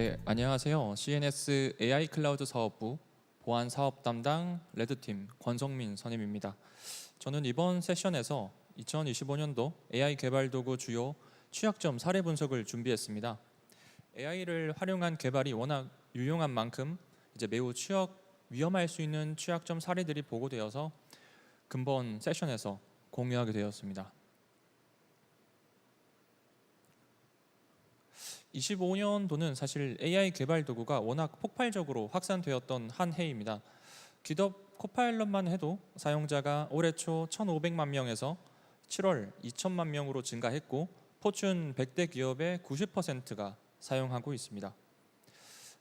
네, 안녕하세요. CNS AI 클라우드 사업부 보안 사업 담당 레드팀 권성민 선임입니다. 저는 이번 세션에서 2025년도 AI 개발 도구 주요 취약점 사례 분석을 준비했습니다. AI를 활용한 개발이 워낙 유용한 만큼 이제 매우 취약 위험할 수 있는 취약점 사례들이 보고되어서 근본 세션에서 공유하게 되었습니다. 25년도는 사실 AI 개발 도구가 워낙 폭발적으로 확산되었던 한 해입니다. 기덥 코파일럿만 해도 사용자가 올해 초 1,500만 명에서 7월 2천만 명으로 증가했고 포춘 100대 기업의 90%가 사용하고 있습니다.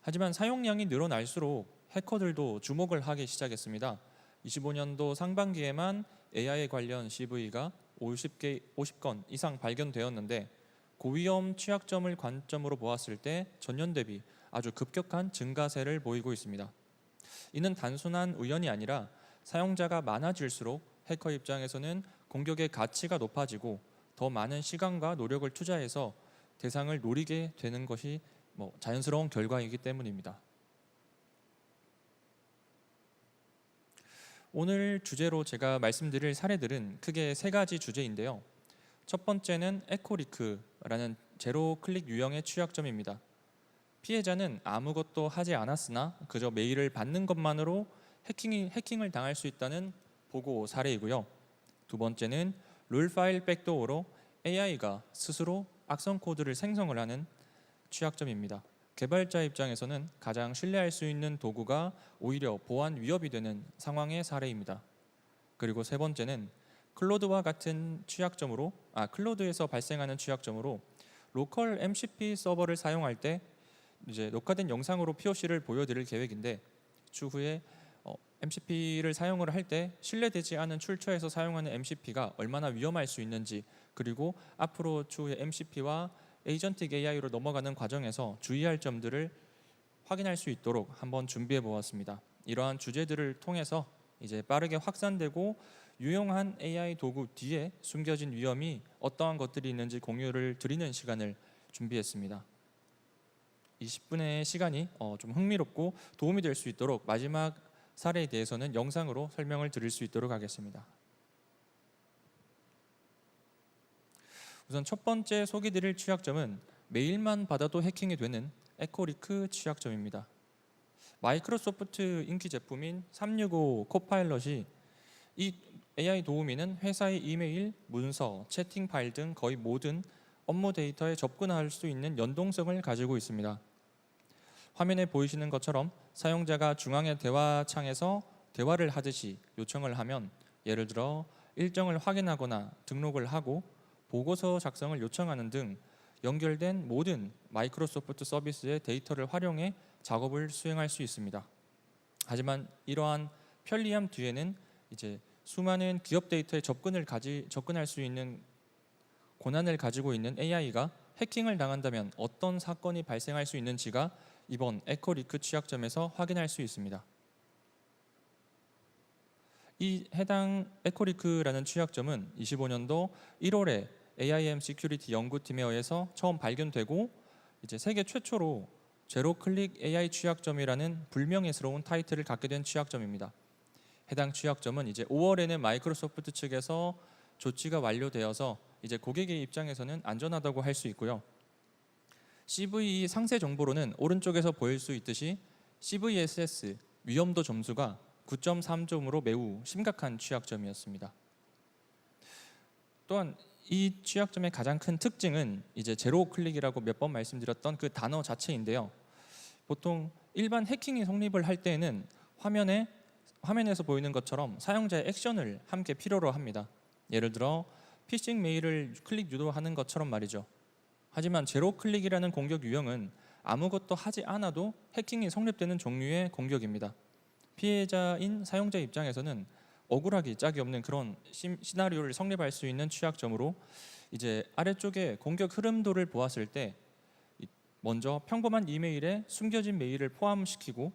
하지만 사용량이 늘어날수록 해커들도 주목을 하기 시작했습니다. 25년도 상반기에만 AI 관련 CV가 50개 50건 이상 발견되었는데 고위험 취약점을 관점으로 보았을 때 전년 대비 아주 급격한 증가세를 보이고 있습니다. 이는 단순한 우연이 아니라 사용자가 많아질수록 해커 입장에서는 공격의 가치가 높아지고 더 많은 시간과 노력을 투자해서 대상을 노리게 되는 것이 뭐 자연스러운 결과이기 때문입니다. 오늘 주제로 제가 말씀드릴 사례들은 크게 세 가지 주제인데요. 첫 번째는 에코리크라는 제로 클릭 유형의 취약점입니다. 피해자는 아무것도 하지 않았으나 그저 메일을 받는 것만으로 해킹이, 해킹을 당할 수 있다는 보고 사례이고요. 두 번째는 룰 파일 백도어로 AI가 스스로 악성 코드를 생성을 하는 취약점입니다. 개발자 입장에서는 가장 신뢰할 수 있는 도구가 오히려 보안 위협이 되는 상황의 사례입니다. 그리고 세 번째는 클로드와 같은 취약점으로 아 클로드에서 발생하는 취약점으로 로컬 MCP 서버를 사용할 때 이제 녹화된 영상으로 POC를 보여드릴 계획인데 추후에 어, MCP를 사용을 할 때 신뢰되지 않은 출처에서 사용하는 MCP가 얼마나 위험할 수 있는지 그리고 앞으로 추후에 MCP와 에이전틱 AI로 넘어가는 과정에서 주의할 점들을 확인할 수 있도록 한번 준비해 보았습니다. 이러한 주제들을 통해서 이제 빠르게 확산되고 유용한 AI 도구 뒤에 숨겨진 위험이 어떠한 것들이 있는지 공유를 드리는 시간을 준비했습니다. 20분의 시간이 어, 좀 흥미롭고 도움이 될 수 있도록 마지막 사례에 대해서는 영상으로 설명을 드릴 수 있도록 하겠습니다. 우선 첫 번째 소개드릴 취약점은 메일만 받아도 해킹이 되는 에코리크 취약점입니다. 마이크로소프트 인기 제품인 365 코파일럿이 이 AI 도우미는 회사의 이메일, 문서, 채팅 파일 등 거의 모든 업무 데이터에 접근할 수 있는 연동성을 가지고 있습니다. 화면에 보이시는 것처럼 사용자가 중앙의 대화창에서 대화를 하듯이 요청을 하면 예를 들어 일정을 확인하거나 등록을 하고 보고서 작성을 요청하는 등 연결된 모든 마이크로소프트 서비스의 데이터를 활용해 작업을 수행할 수 있습니다. 하지만 이러한 편리함 뒤에는 이제 수많은 기업 데이터에 접근을 가지 접근할 수 있는 고난을 가지고 있는 AI가 해킹을 당한다면 어떤 사건이 발생할 수 있는지가 이번 에코리크 취약점에서 확인할 수 있습니다. 이 해당 에코리크라는 취약점은 25년도 1월에 AIM 시큐리티 연구팀에 의해서 처음 발견되고 이제 세계 최초로 제로 클릭 AI 취약점이라는 불명예스러운 타이틀을 갖게 된 취약점입니다. 해당 취약점은 이제 5월에는 마이크로소프트 측에서 조치가 완료되어서 이제 고객의 입장에서는 안전하다고 할 수 있고요. CVE 상세 정보로는 오른쪽에서 보일 수 있듯이 CVSS 위험도 점수가 9.3점으로 매우 심각한 취약점이었습니다. 또한 이 취약점의 가장 큰 특징은 이제 제로 클릭이라고 몇 번 말씀드렸던 그 단어 자체인데요. 보통 일반 해킹이 성립을 할 때에는 화면에 화면에서 보이는 것처럼 사용자의 액션을 함께 필요로 합니다. 예를 들어 피싱 메일을 클릭 유도하는 것처럼 말이죠. 하지만 제로 클릭이라는 공격 유형은 아무것도 하지 않아도 해킹이 성립되는 종류의 공격입니다. 피해자인 사용자 입장에서는 억울하기 짝이 없는 그런 시 나리오를 성립할 수 있는 취약점으로 이제 아래쪽에 공격 흐름도를 보았을 때 먼저 평범한 이메일에 숨겨진 메일을 포함시키고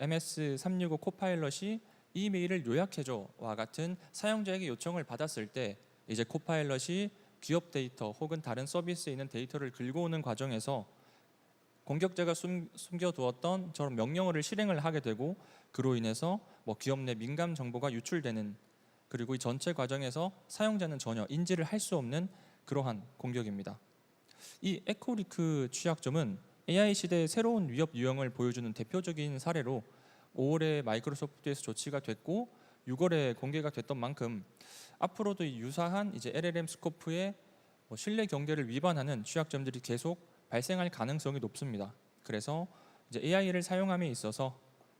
MS365 코파일럿이 이 메일을 요약해줘와 같은 사용자에게 요청을 받았을 때 이제 코파일럿이 기업 데이터 혹은 다른 서비스에 있는 데이터를 긁어오는 과정에서 공격자가 숨, 숨겨두었던 저런 명령어를 실행을 하게 되고 그로 인해서 뭐 기업 내 민감 정보가 유출되는 그리고 이 전체 과정에서 사용자는 전혀 인지를 할 수 없는 그러한 공격입니다. 이 에코리크 취약점은 AI 시대의 새로운 위협 유형을 보여주는 대표적인 사례로 5월에 마이크로소프트에서 조치가 됐고 6월에 공개가 됐던 만큼 앞으로도 이 유사한 이제 LLM 스코프의 뭐 신뢰 경계를 위반하는 취약점들이 계속 발생할 가능성이 높습니다. 그래서 이제 AI를 사용함에 있어서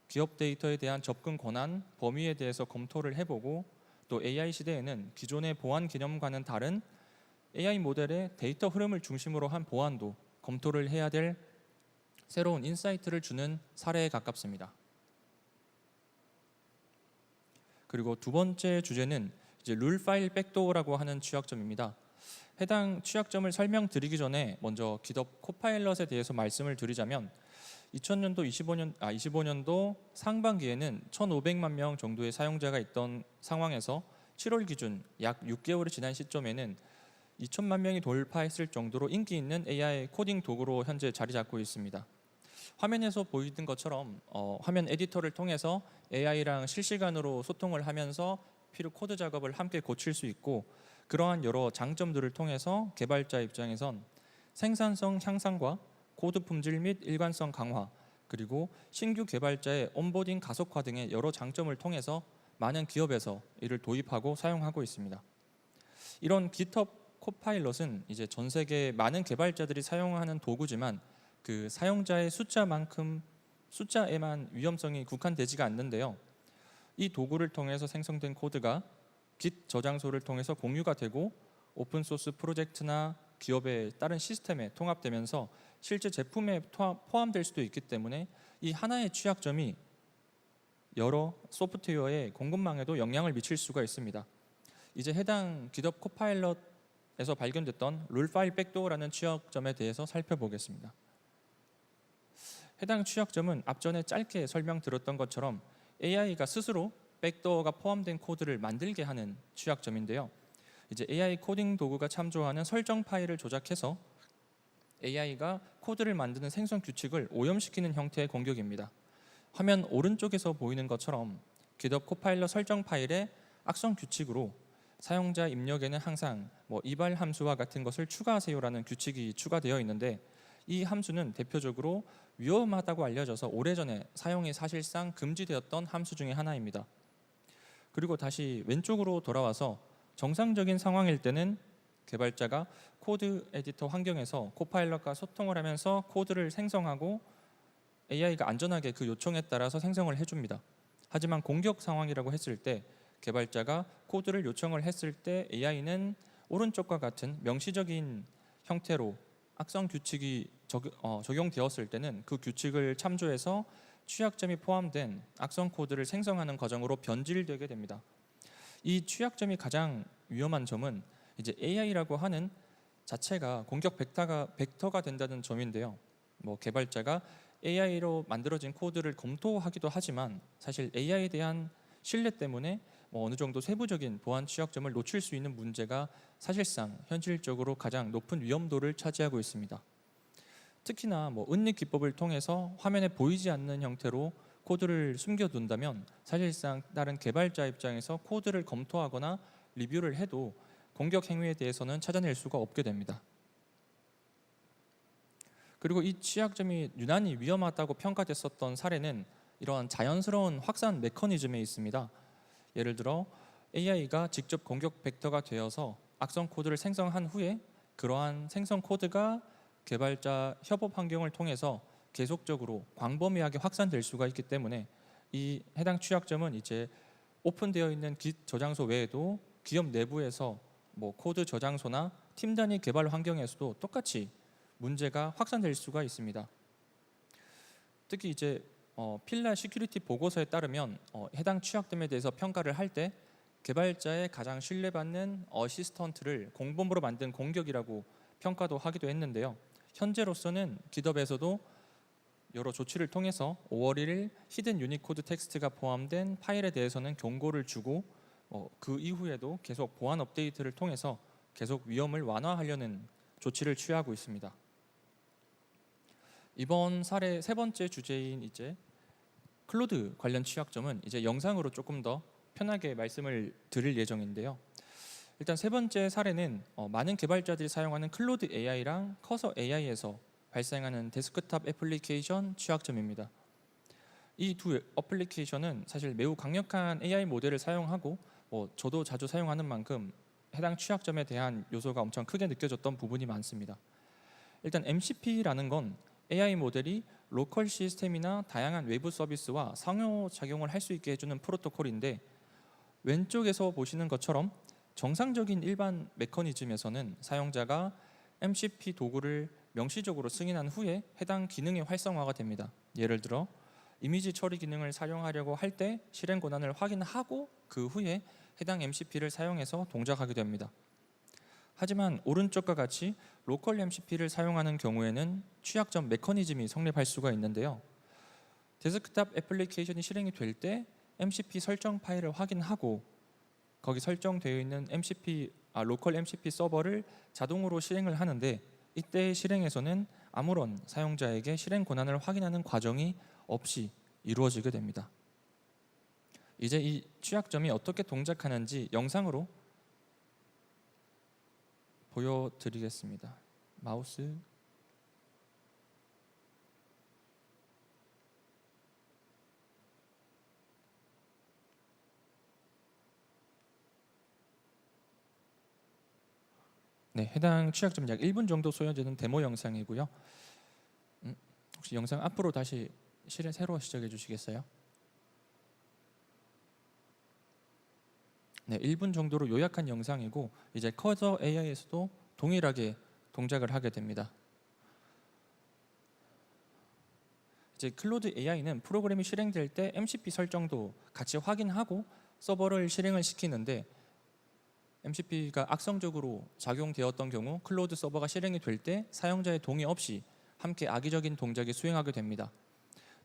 기업 데이터에 대한 접근 권한, 범위에 대해서 검토를 해보고 또 AI 시대에는 기존의 보안 개념과는 다른 AI 모델의 데이터 흐름을 중심으로 한 보안도 검토를 해야 될 새로운 인사이트를 주는 사례에 가깝습니다. 그리고 두 번째 주제는 이제 룰 파일 백도어라고 하는 취약점입니다. 해당 취약점을 설명드리기 전에 먼저 기덥 코파일럿에 대해서 말씀을 드리자면 2000년도 25년 아 25년도 상반기에는 1,500만 명 정도의 사용자가 있던 상황에서 7월 기준 약 6개월이 지난 시점에는 2천만 명이 돌파했을 정도로 인기 있는 AI 코딩 도구로 현재 자리 잡고 있습니다. 화면에서 보이는 것처럼 어, 화면 에디터를 통해서 AI랑 실시간으로 소통을 하면서 필요 코드 작업을 함께 고칠 수 있고 그러한 여러 장점들을 통해서 개발자 입장에선 생산성 향상과 코드 품질 및 일관성 강화 그리고 신규 개발자의 온보딩 가속화 등의 여러 장점을 통해서 많은 기업에서 이를 도입하고 사용하고 있습니다. 이런 GitHub 코파일럿은 이제 전 세계 많은 개발자들이 사용하는 도구지만 그 사용자의 숫자만큼 숫자에만 위험성이 국한되지가 않는데요. 이 도구를 통해서 생성된 코드가 Git 저장소를 통해서 공유가 되고 오픈 소스 프로젝트나 기업의 다른 시스템에 통합되면서 실제 제품에 포함될 수도 있기 때문에 이 하나의 취약점이 여러 소프트웨어의 공급망에도 영향을 미칠 수가 있습니다. 이제 해당 GitHub 코파일럿에서 발견됐던 룰 파일 백도어라는 취약점에 대해서 살펴보겠습니다. 해당 취약점은 앞전에 짧게 설명드렸던 것처럼 AI가 스스로 백도어가 포함된 코드를 만들게 하는 취약점인데요. 이제 AI 코딩 도구가 참조하는 설정 파일을 조작해서 AI가 코드를 만드는 생성 규칙을 오염시키는 형태의 공격입니다. 화면 오른쪽에서 보이는 것처럼 GitHub 코파일럿 설정 파일에 악성 규칙으로 사용자 입력에는 항상 뭐 이발 함수와 같은 것을 추가하세요라는 규칙이 추가되어 있는데 이 함수는 대표적으로 위험하다고 알려져서 오래전에 사용이 사실상 금지되었던 함수 중의 하나입니다. 그리고 다시 왼쪽으로 돌아와서 정상적인 상황일 때는 개발자가 코드 에디터 환경에서 코파일럿과 소통을 하면서 코드를 생성하고 AI가 안전하게 그 요청에 따라서 생성을 해줍니다. 하지만 공격 상황이라고 했을 때 개발자가 코드를 요청을 했을 때 AI는 오른쪽과 같은 명시적인 형태로 악성 규칙이 적, 어, 적용되었을 때는 그 규칙을 참조해서 취약점이 포함된 악성 코드를 생성하는 과정으로 변질되게 됩니다. 이 취약점이 가장 위험한 점은 이제 AI라고 하는 자체가 공격 벡터가 벡터가 된다는 점인데요. 뭐 개발자가 AI로 만들어진 코드를 검토하기도 하지만 사실 AI에 대한 신뢰 때문에 뭐 어느 정도 세부적인 보안 취약점을 놓칠 수 있는 문제가 사실상 현실적으로 가장 높은 위험도를 차지하고 있습니다. 특히나 뭐 은닉 기법을 통해서 화면에 보이지 않는 형태로 코드를 숨겨둔다면 사실상 다른 개발자 입장에서 코드를 검토하거나 리뷰를 해도 공격 행위에 대해서는 찾아낼 수가 없게 됩니다. 그리고 이 취약점이 유난히 위험하다고 평가됐었던 사례는 이러한 자연스러운 확산 메커니즘에 있습니다. 예를 들어 AI가 직접 공격 벡터가 되어서 악성 코드를 생성한 후에 그러한 생성 코드가 개발자 협업 환경을 통해서 계속적으로 광범위하게 확산될 수가 있기 때문에 이 해당 취약점은 이제 오픈되어 있는 깃 저장소 외에도 기업 내부에서 뭐 코드 저장소나 팀 단위 개발 환경에서도 똑같이 문제가 확산될 수가 있습니다. 특히 이제 어, 필라 시큐리티 보고서에 따르면 어, 해당 취약점에 대해서 평가를 할 때 개발자의 가장 신뢰받는 어시스턴트를 공범으로 만든 공격이라고 평가도 하기도 했는데요. 현재로서는 기덥에서도 여러 조치를 통해서 5월 1일 히든 유니코드 텍스트가 포함된 파일에 대해서는 경고를 주고 어, 그 이후에도 계속 보안 업데이트를 통해서 계속 위험을 완화하려는 조치를 취하고 있습니다. 이번 사례 세 번째 주제인 이제 클로드 관련 취약점은 이제 영상으로 조금 더 편하게 말씀을 드릴 예정인데요. 일단 세 번째 사례는 어, 많은 개발자들이 사용하는 클로드 AI랑 커서 AI에서 발생하는 데스크탑 애플리케이션 취약점입니다. 이 두 어플리케이션은 사실 매우 강력한 AI 모델을 사용하고 뭐 저도 자주 사용하는 만큼 해당 취약점에 대한 요소가 엄청 크게 느껴졌던 부분이 많습니다. 일단 MCP라는 건 AI 모델이 로컬 시스템이나 다양한 외부 서비스와 상호 작용을 할 수 있게 해주는 프로토콜인데 왼쪽에서 보시는 것처럼 정상적인 일반 메커니즘에서는 사용자가 MCP 도구를 명시적으로 승인한 후에 해당 기능이 활성화가 됩니다. 예를 들어 이미지 처리 기능을 사용하려고 할 때 실행 권한을 확인하고 그 후에 해당 MCP를 사용해서 동작하게 됩니다. 하지만 오른쪽과 같이 로컬 MCP를 사용하는 경우에는 취약점 메커니즘이 성립할 수가 있는데요. 데스크탑 애플리케이션이 실행이 될 때 MCP 설정 파일을 확인하고 거기 설정되어 있는 MCP 아, 로컬 MCP 서버를 자동으로 실행을 하는데 이때 실행에서는 아무런 사용자에게 실행 권한을 확인하는 과정이 없이 이루어지게 됩니다. 이제 이 취약점이 어떻게 동작하는지 영상으로 보여드리겠습니다. 마우스 네, 해당 취약점 약 1분 정도 소요되는 데모 영상이고요. 음, 혹시 영상 앞으로 다시 실행 새로 시작해 주시겠어요? 네, 1분 정도로 요약한 영상이고 이제 커저 AI에서도 동일하게 동작을 하게 됩니다. 이제 클로드 AI는 프로그램이 실행될 때 MCP 설정도 같이 확인하고 서버를 실행을 시키는데 MCP가 악성적으로 작용되었던 경우 클로드 서버가 실행이 될 때 사용자의 동의 없이 함께 악의적인 동작이 수행하게 됩니다.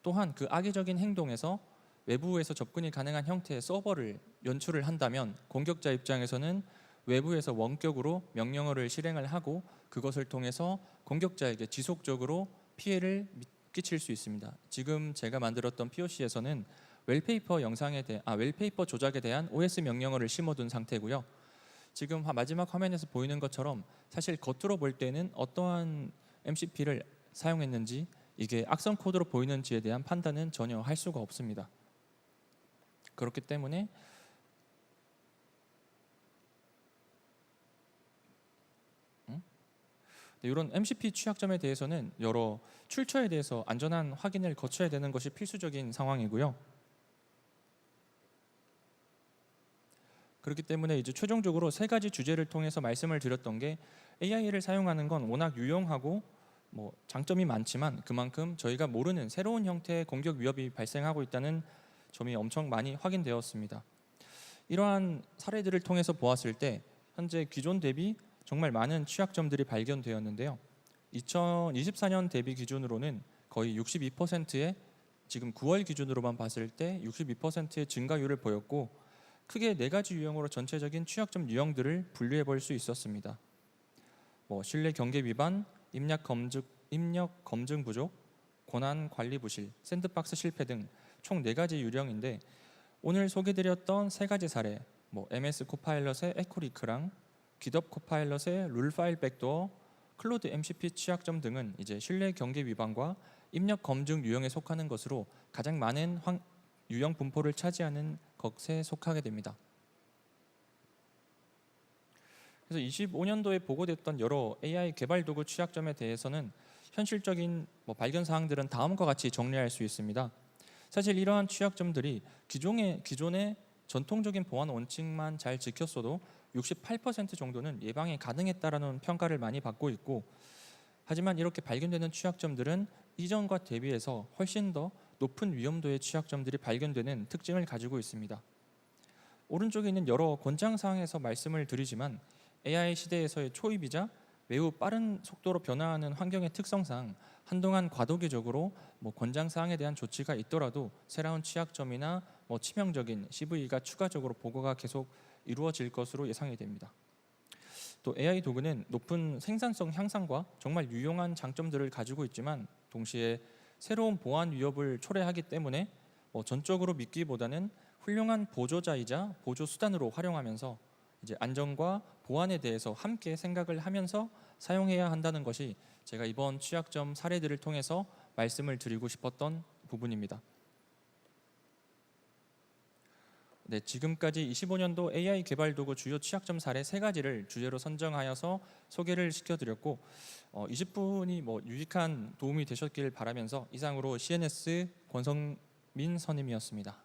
또한 그 악의적인 행동에서 외부에서 접근이 가능한 형태의 서버를 연출을 한다면 공격자 입장에서는 외부에서 원격으로 명령어를 실행을 하고 그것을 통해서 공격자에게 지속적으로 피해를 끼칠 수 있습니다. 지금 제가 만들었던 POC에서는 웰페이퍼 영상에 대한 아 웰페이퍼 조작에 대한 OS 명령어를 심어둔 상태고요. 지금 마지막 화면에서 보이는 것처럼 사실 겉으로 볼 때는 어떠한 MCP를 사용했는지 이게 악성 코드로 보이는지에 대한 판단은 전혀 할 수가 없습니다. 그렇기 때문에 이런 MCP 취약점에 대해서는 여러 출처에 대해서 안전한 확인을 거쳐야 되는 것이 필수적인 상황이고요. 그렇기 때문에 이제 최종적으로 세 가지 주제를 통해서 말씀을 드렸던 게 AI를 사용하는 건 워낙 유용하고 뭐 장점이 많지만 그만큼 저희가 모르는 새로운 형태의 공격 위협이 발생하고 있다는 점이 엄청 많이 확인되었습니다. 이러한 사례들을 통해서 보았을 때 현재 기존 대비 정말 많은 취약점들이 발견되었는데요. 2024년 대비 기준으로는 거의 62%의 지금 9월 기준으로만 봤을 때 62%의 증가율을 보였고 크게 네 가지 유형으로 전체적인 취약점 유형들을 분류해 볼 수 있었습니다. 뭐 신뢰 경계 위반, 입력 검증 입력 검증 부족, 권한 관리 부실, 샌드박스 실패 등 총 네 가지 유형인데 오늘 소개드렸던 세 가지 사례, 뭐 MS 코파일럿의 에코리크랑 기덥 코파일럿의 룰 파일 백도어, 클로드 MCP 취약점 등은 이제 신뢰 경계 위반과 입력 검증 유형에 속하는 것으로 가장 많은 황, 유형 분포를 차지하는 것에 속하게 됩니다. 그래서 25년도에 보고됐던 여러 AI 개발 도구 취약점에 대해서는 현실적인 뭐 발견 사항들은 다음과 같이 정리할 수 있습니다. 사실 이러한 취약점들이 기존의 기존의 전통적인 보안 원칙만 잘 지켰어도 68% 정도는 예방이 가능했다라는 평가를 많이 받고 있고 하지만 이렇게 발견되는 취약점들은 이전과 대비해서 훨씬 더 높은 위험도의 취약점들이 발견되는 특징을 가지고 있습니다. 오른쪽에 있는 여러 권장 사항에서 말씀을 드리지만 AI 시대에서의 초입이자 매우 빠른 속도로 변화하는 환경의 특성상 한동안 과도기적으로 뭐 권장 사항에 대한 조치가 있더라도 새로운 취약점이나 뭐 치명적인 CVE가 추가적으로 보고가 계속 이루어질 것으로 예상이 됩니다. 또 AI 도구는 높은 생산성 향상과 정말 유용한 장점들을 가지고 있지만 동시에 새로운 보안 위협을 초래하기 때문에 뭐 전적으로 믿기보다는 훌륭한 보조자이자 보조 수단으로 활용하면서 이제 안전과 보안에 대해서 함께 생각을 하면서 사용해야 한다는 것이 제가 이번 취약점 사례들을 통해서 말씀을 드리고 싶었던 부분입니다. 네, 지금까지 25년도 AI 개발 도구 주요 취약점 사례 세 가지를 주제로 선정하여서 소개를 시켜드렸고 어, 20분이 뭐 유익한 도움이 되셨길 바라면서 이상으로 CNS 권성민 선임이었습니다.